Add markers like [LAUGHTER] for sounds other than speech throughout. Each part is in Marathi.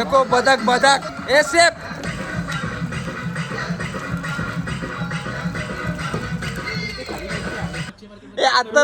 देखो बदक बदक। ए सेफ। ए आता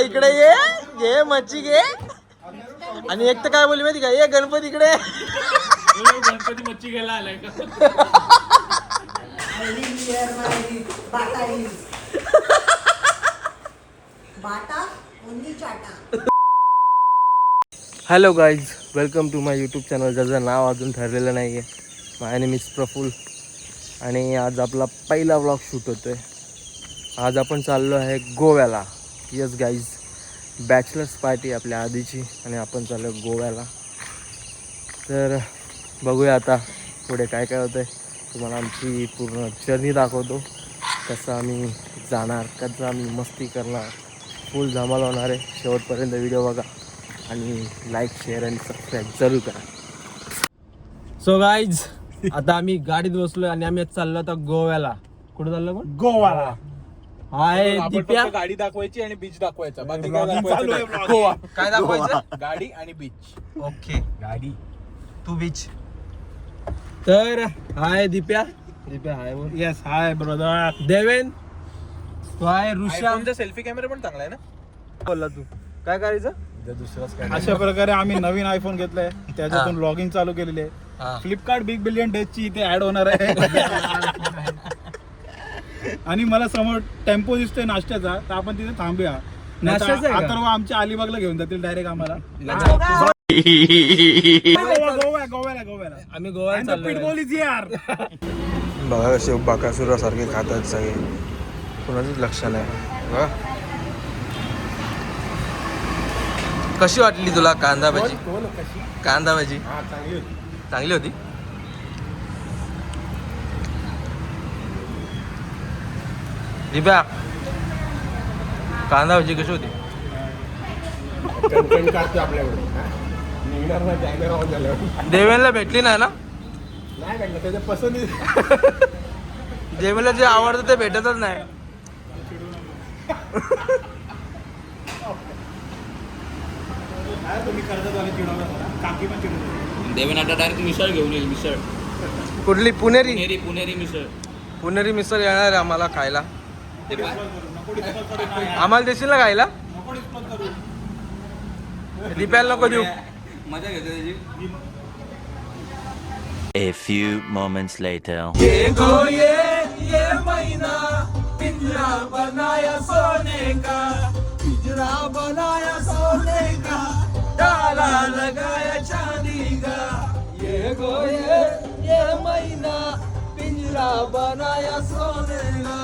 इकडे ये घे मच्छी घे। आणि एक तर काय बोलली माहिती का? ये गणपती इकडे। गणपती मच्छी घ्यायला आलाय का hello guys welcome to my YouTube channel ज्याचं नाव अजून ठरलेलं नाही आहे माय नेम इज प्रफुल आणि आज आपला पहिला व्लॉग शूट होतो आहे आज आपण चाललो आहे गोव्याला. यस गाईज बॅचलर्स पार्टी आपल्या आधीची. आणि आपण चाललो आहे गोव्याला. तर बघूया आता पुढे काय काय होतं आहे तुम्हाला आमची पूर्ण जर्नी दाखवतो. कसं आम्ही जाणार कसं आम्ही मस्ती करणार. फुल धमाल होणार आहे. शेवटपर्यंत व्हिडिओ बघा. आणि लाईक शेअर आणि सबस्क्राईब जरूर करा. सो गाईज [LAUGHS] आता आम्ही गाडीत बसलोय आणि आम्ही चाललो आता गोव्याला. कुठे चाललो पण गोवाला. हाय दिप्या. गाडी दाखवायची आणि बीच दाखवायचा. बाकी काय दाखवायचं नाही. गोवा. काय दाखवायचं? गाडी आणि बीच ओके गाडी. टू बीच तर hi Dipya. Dipya hi yes hi brother Deven. तो आहे ऋषा आमचा सेल्फी कॅमेरा पण चांगला आहे ना? बोलला तू. काय करायचं? अशा प्रकारे आम्ही नवीन आयफोन घेतलाय. त्याच्यातून लॉगिंग चालू केलेली. आहे फ्लिपकार्ट बिग बिलियन डेजची इथे ऍड होणार आहे. आणि मला समोर टेम्पो दिसतोय नाश्त्याचा. तर आपण तिथे थांबूया. नाश्त्याचा? तर आमच्या अलिबागला घेऊन जातील डायरेक्ट आम्हाला. गोवा गोवा गोवा गोव्याला गोव्याला आम्ही गोव्याला चाललोय. पिटबॉल इज यार बघा कसे बाकासुरासारखे खातात सगळे. कोणाचंच लक्ष नाही. बघा. कशी वाटली तुला कांदा भाजी कांदा भाजी चांगली होती. दिप्या कांदा भाजी कशी होती? देवेनला भेटली नाही ना? [LAUGHS] देवेनला जे आवडतं ते भेटतच नाही [LAUGHS] तुम्ही कर्जत काकी पण चिडवतात. देवेन डायरेक्ट मिसळ घेऊन येईल मिसळ. कुठली? पुणेरी? पुणेरी पुणेरी मिसळ. पुणेरी मिसळ येणार आहे आम्हाला खायला. आम्हाला देशील ना खायला. दिप्याला नको देऊ. मजा घेतो त्याची. A few moments later. काला लगाया चांदी का ये गोये ये महीना पिंजरा बनाया सोने का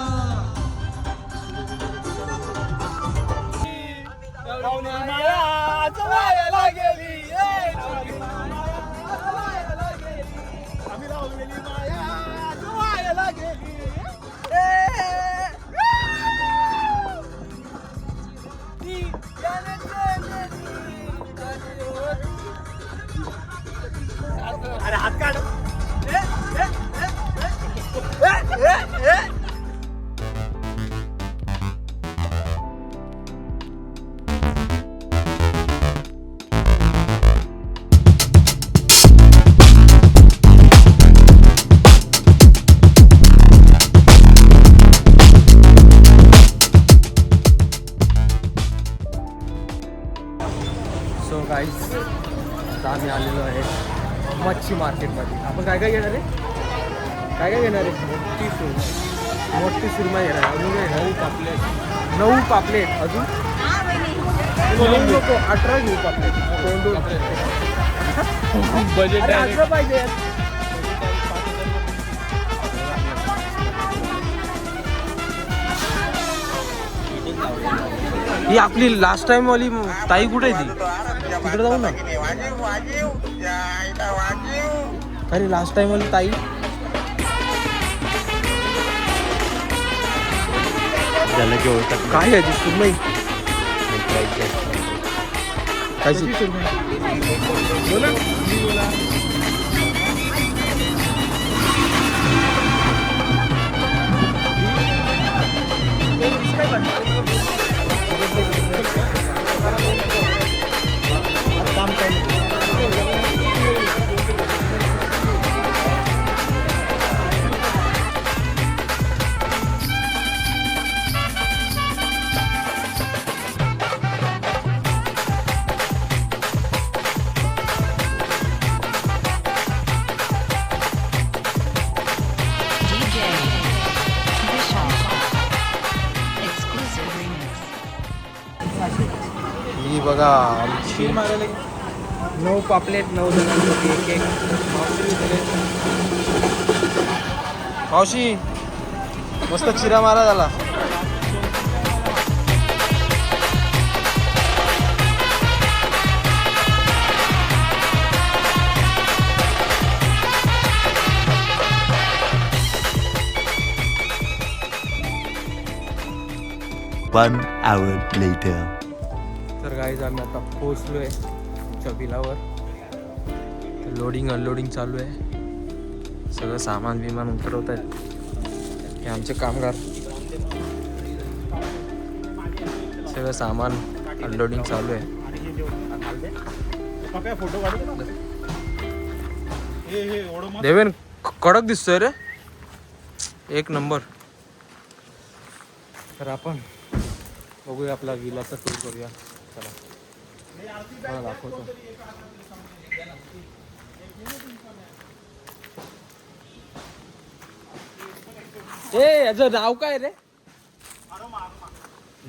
सो पापलेट अजून? नको अठरा घेऊ पापलेट. दोन दोन. बजेट असं पाहिजे. ही आपली लास्ट टाइम वाली ताई कुठे ती? तिकडे जाऊ ना. अरे लास्ट टाइम वाली ताई? काय आहे ती सुरमई काय बघा पापलेट नऊ जणांसाठी एक एक मावशी मस्त चिरा मारा झाला One hour later. तर गाईज आम्ही आता पोचलो आहे आमच्या बिलावर लोडिंग अनलोडिंग चालू आहे. सगळं सामान विमान उतरवत आहेत. हे आमचे कामगार. सगळं सामान अनलोडिंग चालू आहे. देवेन कडक दिसतोय रे. एक नंबर. तर आपण बघूया आपला विलाचा टूर करूया. चला. दाखवतो. ए याचं नाव काय रे?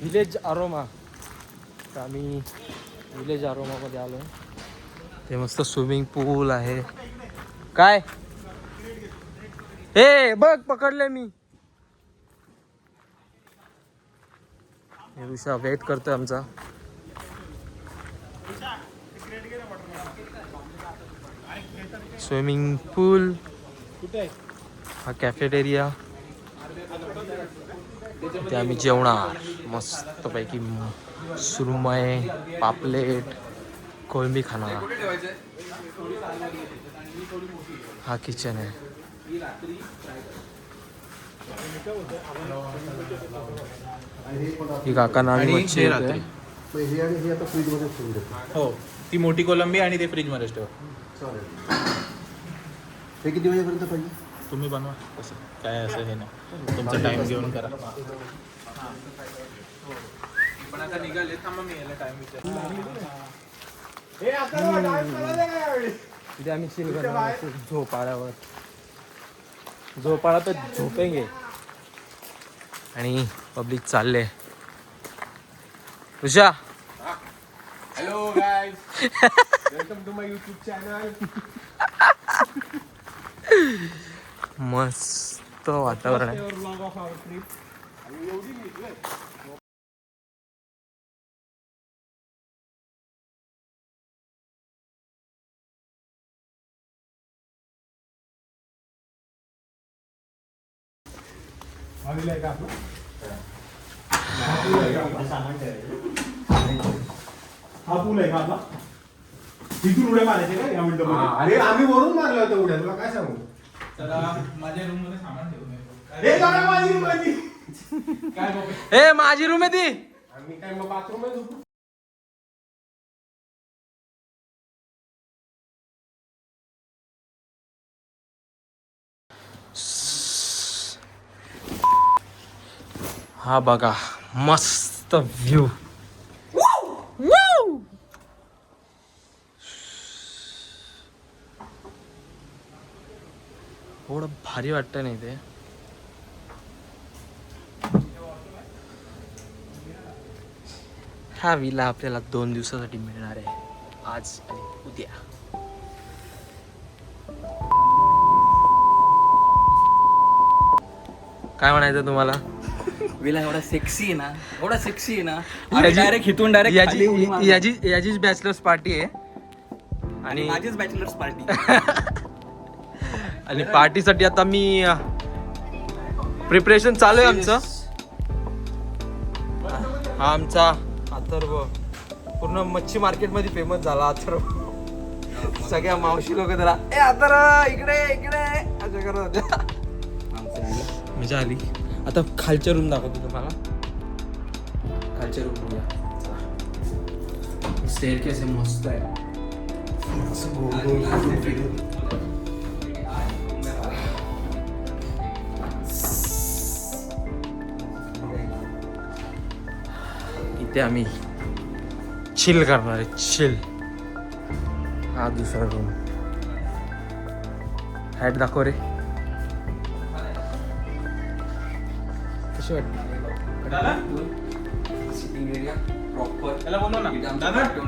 विलेज अरोमा तर आम्ही विलेज अरोमामध्ये आलो. ते मस्त स्विमिंग पूल आहे. काय? हे बघ पकडले मी. हे ऋषा वेट करतोय आमचा. स्विमिंग पूल हा कॅफेटेरिया ते आम्ही जेवणार. मस्तपैकी सुरमय पापलेट कोळंबी खाणार. हा किचन आहे. ही काकांना आम्ही आणि मच्छी हे हो ती मोठी कोलंबी आणि ते फ्रीज मध्येच ठेवा. हे किती वाजेपर्यंत पाहिजे? तुम्ही बनवा. कसं काय असं हे नाही. तुमचा टाइम घेऊन करा. पण आता निघाले थांबा मी याला टाइम इथे आम्ही चिल करणार असं झोपाळ्यावर झोपाळा तर झोपेंगे. आणि पब्लिक चालले. Usha. Hello guys welcome to my YouTube channel मस्त वातावरण आहे. हा पूल आहे का आपला? तिथून उड्या मारायचे का? या विंडो अरे आम्ही वरून मारलं होतं उड्या तुला काय सांगू? तर माझ्या रूममध्ये सामान ठेवून जागा माझी माझी काय बाबा? ए माझी रूम आहे ती. आम्ही काय मग बाथरूम झोपू? हा बघा मस्त व्ह्यू एवढं भारी वाटतं नाही ते हा विला आपल्याला दोन दिवसासाठी मिळणार आहे. आज आणि उद्या. काय म्हणायचं तुम्हाला? विला एवढा सेक्सी आहे ना. एवढा सेक्सी आहे ना. याची- डायरेक्ट हिथून डायरेक्ट याची याची याचीच बॅचलर्स पार्टी आहे. आणि आणि माझीच बॅचलर्स पार्टी [LAUGHS] आणि पार्टीसाठी आता मी प्रिपरेशन चालू आहे आमचं. हा आमचा अथर्व. पूर्ण मच्छी मार्केटमध्ये फेमस झाला अथर्व. सगळ्या मावशी लोक त्याला ए अथर्व इकडे इकडे. असं करत होत्या. मजा आली. आता खालच्या रूम दाखवतो तुम्हाला. खालच्या रूम स्टेअर केस मस्त आहे. असं इथे आम्ही चिल करणार आहे चिल हा दुसरा रूम हॅट दाखव रे. कशी वाटते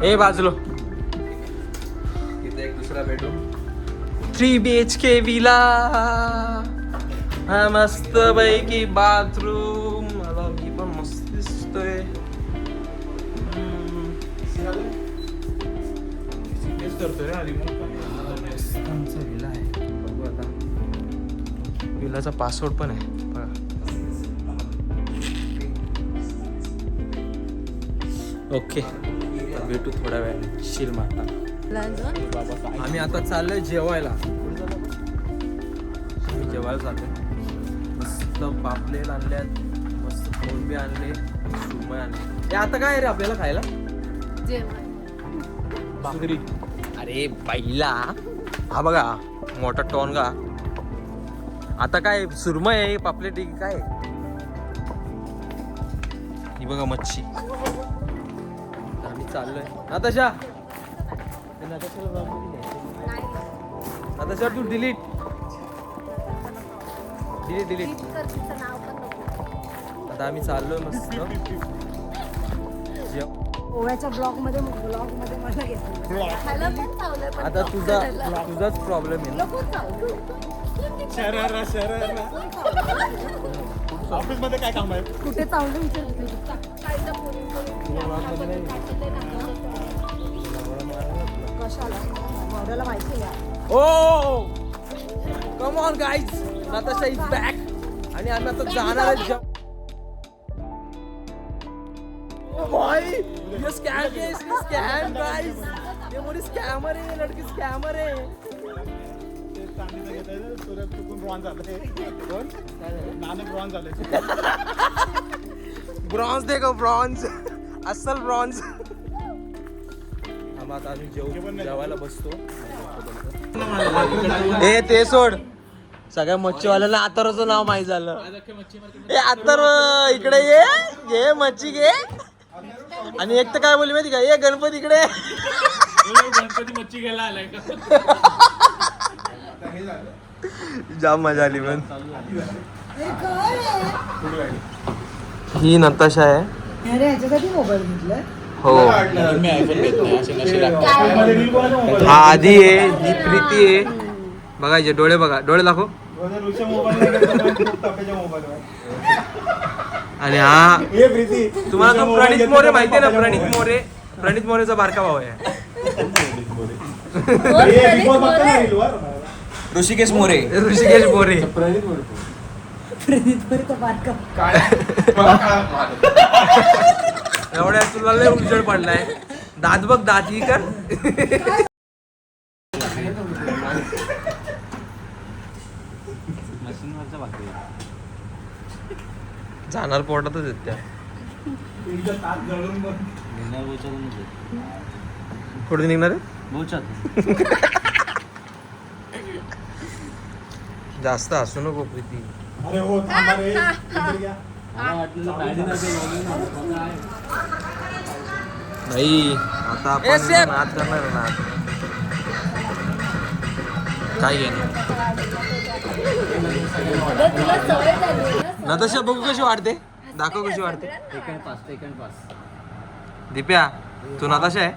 ए बाजलो. इथे एक दुसरा bedroom three B H K villa हा मस्त पैकी बाथरूम करतोय रे विला आहे बघू आता विलाचा पासवर्ड पण आहे. ओके. भेटू थोड्या वेळाने शिल मारता. आम्ही आता चाललोय जेवायला. जेवायला चाललोय मस्त पापलेट आणल्यात मस्त कोलंबी आणले. सुरमई आणले. हे आता काय रे आपल्याला खायला? भाकरी. अरे बाईला. हा बघा मोठा टोनगा आता काय सुरमई आहे पापलेट आहे की काय? ही बघा मच्छी. आम्ही चाललोय. नाताशा. नाताशा तू डिलीट डिलीट डिलीट आता आम्ही चाललोय मस्त. ओव्याच्या ब्लॉगमध्ये ब्लॉगमध्ये मला घेतलं. आता तुझा तुझाच प्रॉब्लेम आहे ना? शरारा शरारा. ऑफिसमध्ये काय काम आहे? कुठे चावलं विचारते कशाला? माहिती आहे. ओ come on guys Natasha is back आणि आम्ही आता जाणार आहे ओ भाई ये स्कैम के इसने स्कैम गाइस ये मोरी स्कैमर है ये लड़की स्कैमर है. ते चांदीचं घेताय सूरज चुकून ब्रॉन्झ झालंय कोण नाणे ब्रॉन्झ झाले ब्रॉन्झ देखो ब्रॉन्झ अस्सल ब्रॉन्झ आम्ही आता आम्ही जेव जेवायला बसतो. ए ते सोड. सगळ्या मच्छीवाल्यांना आतरचं नाव माहीत झालं. ए आतर इकडे ये. घे मच्छी घे. आणि एक तर काय बोलली माहिती का? ये गणपती इकडे. गणपती मच्छी घ्यायला आलाय का? जाम मजा आली पण ही नताशा आहे. अरे ह्याच्यासाठी मोबाईल घेतलाय? हो. हा आधी आहे ही प्रीती आहे. बघायचे डोळे बघा. डोळे दाखव. आणि हा. प्रीती. तुम्हाला तो प्रणित मोरे तर माहितीये ना प्रणित. मोरे. प्रणित मोरेचा बारका भाऊ आहे. हे? ऋषिकेश मोरे. ऋषिकेश मोरे. [LAUGHS] एवढ्या तुला लय उजळ पडलाय. दात बघ दात ही कर. जाणार पोटातच येत त्या. पुढे निघणार आहे? जास्त हसू नको प्रीती. अरे हो. नाही आता आपण नाद करणार ना काय घेणार? नताशा बघू कशी वाटते दाखव कशी वाटते second pass second pass Dipya तू नताशा आहे?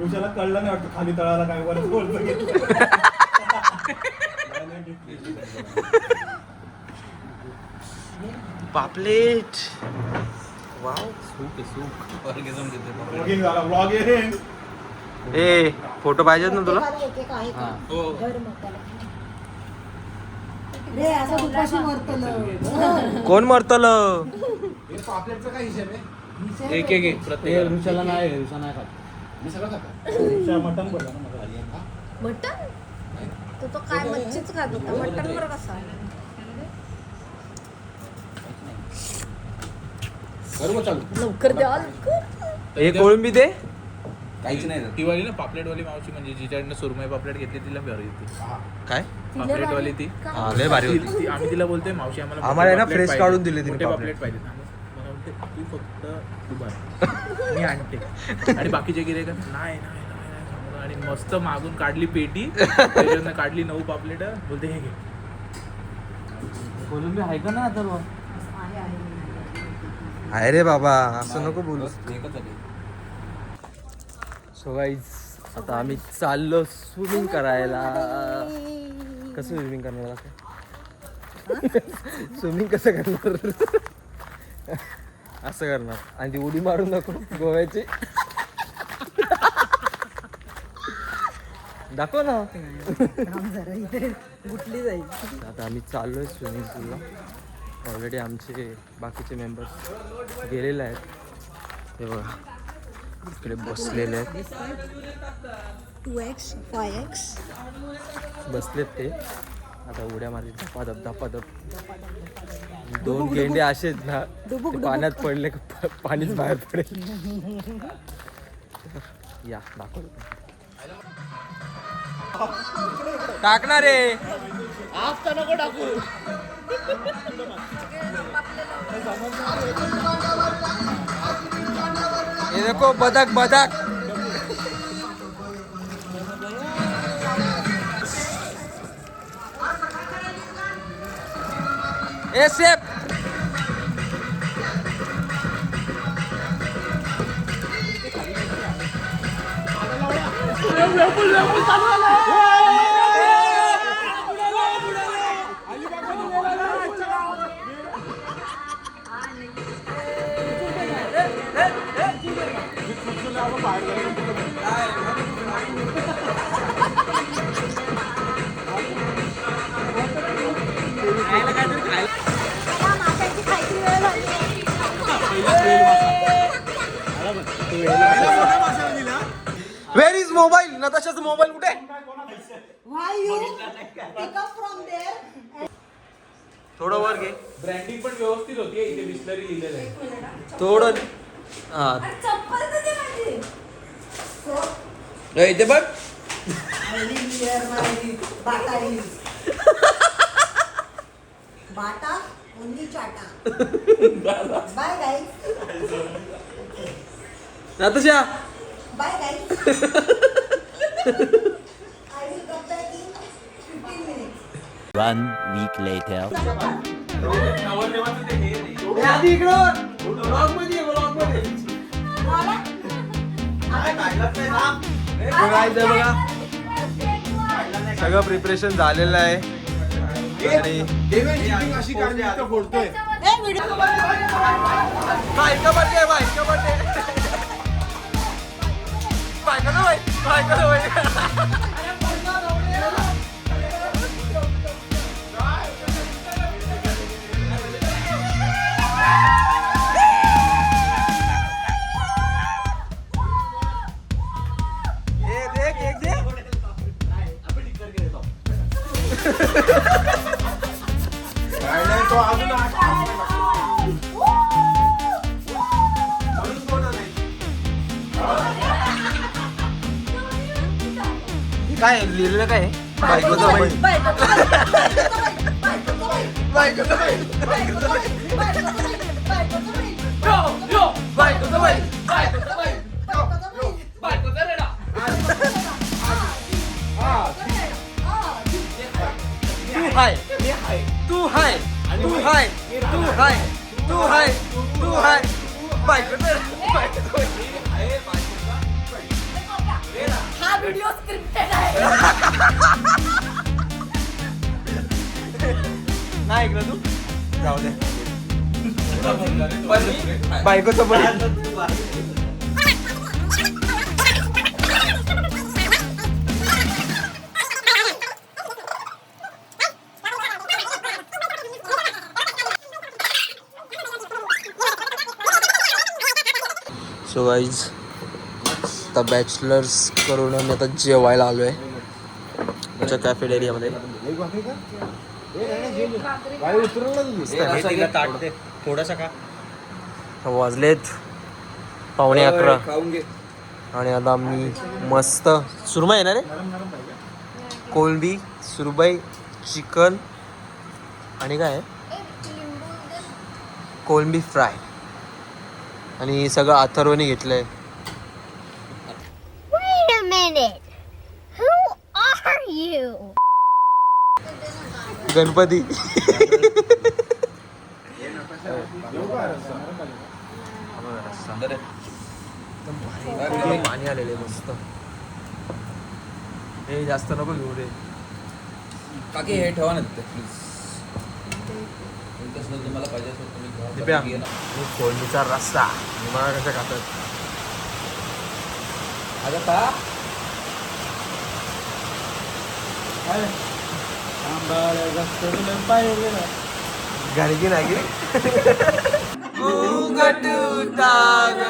ऋषाला कळलं नाही वाटतं खाली तळाला काय वर बोलतो घेतलं. [LAUGHS] पापलेट वाव. सूप आहे सूप. ऑर्गेझम देते Vlogging झाला vlogging. ए फोटो पाहिजेत ना तुला? आहे का हो. कोण मरतल? एक एक एक प्रत्येक ऋषाला नाही ऋषा नाही खात. मटन तो तो काय मच्छीच खात होता. मटन वर कसा? लवकर द्या लवकर. हे कोळंबी दे. काहीच नाही ती वाली ना पापलेट वाली मावशी म्हणजे जिच्याकडनं सुरमई पापलेट घेतली तिला बरी होती. काय? पापलेट वाली ती. हा लय भारी होती. ती- आम्ही तिला बोलतोय मावशी आम्हाला आम्हाला आहे ना fresh पापलेट काढून पाहिजे. दिले तिने मोठे पापलेट. पापलेट पाहिजे मला बोलते तू फक्त दुबार मी आणते. आणि बाकीचे गिरे का नाही नाही नाही नाही सांगतो. आणि मस्त मागून काढली पेटी. त्याच्यातनं काढली नऊ पापलेट. बोलते हे घे. कोलंबी आहे का ना आता आहे रे बाबा असं नको बोलू एकच आली सो गाईज आता आम्ही चाललो स्विमिंग करायला. कसं स्विमिंग करणार असं स्विमिंग कसं करणार? असं करणार. आणि ती उडी मारू नको गोव्याची. दाखव ना. गुटली जाईल. आता आम्ही चाललो आहे स्विमिंग पूलला ऑलरेडी आमचे बाकीचे मेंबर्स गेलेले आहेत. हे बघा. इकडे बसलेले आहेत. Two X five X. बसलेत ते. आता उड्या मारली धपाधप धपाधप. दोन गेंडे असेच ना पाण्यात पडले का पाणीच बाहेर पडेल. या दाखवतो. टाकणार रे [LAUGHS] ये देखो बदक बदक। ए सेफ वेर इज मोबाईल नताशाचा मोबाईल कुठे? Why you? Pick up from there? थोडं वर घे. ब्रँडिंग पण व्यवस्थित होती इथे बिस्लरी लिहिलेलं आहे. थोडं हा. इथे बघ. बाटा चाटा. [LAUGHS] Bye guys. 15 [LAUGHS] minutes. One week later. आधी इकडं. ब्लॉगमध्ये ब्लॉगमध्ये. काय ते बघा सगळं प्रिपरेशन झालेलं आहे. आणि अशी ไปกันเลยไปกันเลย काय लिहिलेलं काय बायकोचं बाई बायकोचं बाई बायकोचं बाई तू हाय. तू हाय. तू हाय. तू हाय. तू हाय. तू हाय. बायकोचं बायकोचं नाही ऐकलं तू? जाऊ दे. बायकोचं पण. सो गाईज आता बॅचलर्स करून आम्ही आता जेवायला आलो आहे आमच्या कॅफेटेरियामध्ये गाडी उतरवलं ना तुझी थोडासा का वाजलेत. पावणे अकरा. आणि आता आम्ही मस्त सुरमई आहे? ना रे कोलंबी सुरमई चिकन आणि काय? आहे? कोलंबी फ्राय. आणि सगळं अथर्वने घेतलंय. Wait गणपती. पाणी आलेले मस्त हे जास्त नको घेऊ रे काकी हे ठेवा ना तिथे प्लीज तुम्हाला पाहिजे. फोडणीचा रस्सा. मला कसं खातात? अगं का गाणगी नाही घूंघट उतार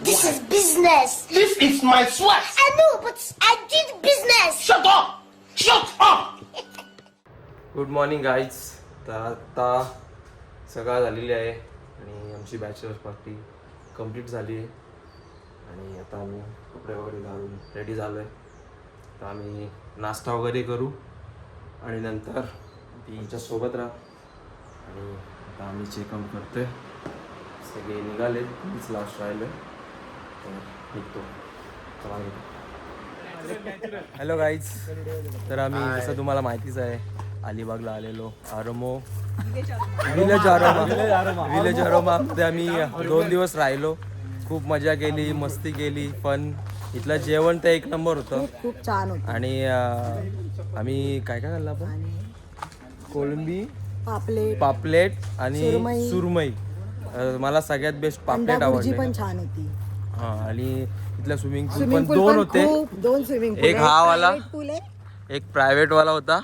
This is business. This is my sweat. I know, but I did business. Shut up. Shut up. Good morning guys तर आत्ता सकाळ झालेली आहे आणि आमची बॅचलर्स पार्टी कंप्लीट झाली आहे आणि आता आम्ही कपडे वगैरे घालून रेडी झालो आहे तर आम्ही नाश्ता वगैरे करू आणि नंतर सोबत राहा आणि आता आम्ही चेकआउट करतोय सगळे निघाले मीच लास्ट राहिलो तर निघतो चला हॅलो गाईज तर आम्ही जसं तुम्हाला माहितीच आहे अलिबागला आलेलो. आरमो. विलेज आरोमा. विलेज [LAUGHS] आरोमा. मध्ये आम्ही दोन दिवस राहिलो. खूप मजा केली मस्ती केली पण इथलं जेवण तर एक नंबर होतं. खूप छान होत. आणि आम्ही काय काय खाल्लं आपण? कोळंबी पापलेट पापलेट आणि सुरमई. अं, मला सगळ्यात बेस्ट पापलेट आवडले. पण छान होती. हा आणि इथलं स्विमिंग पूल स्विमिंग पण पूल दोन होते. खूप दोन स्विमिंग एक हा वाला. पूल आहे. एक प्रायव्हेट वाला होता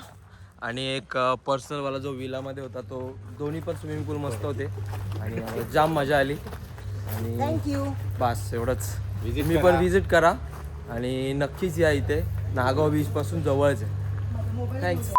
आणि एक पर्सनल वाला जो विलामध्ये होता तो दोन्ही पण स्विमिंग पूल मस्त होते. आणि अं, जाम मजा आली. आणि थँक्यू बस एवढंच. तुम्ही पण विजिट करा. आणि नक्कीच या इथे. नागाव बीच पासून जवळच आहे. थँक्स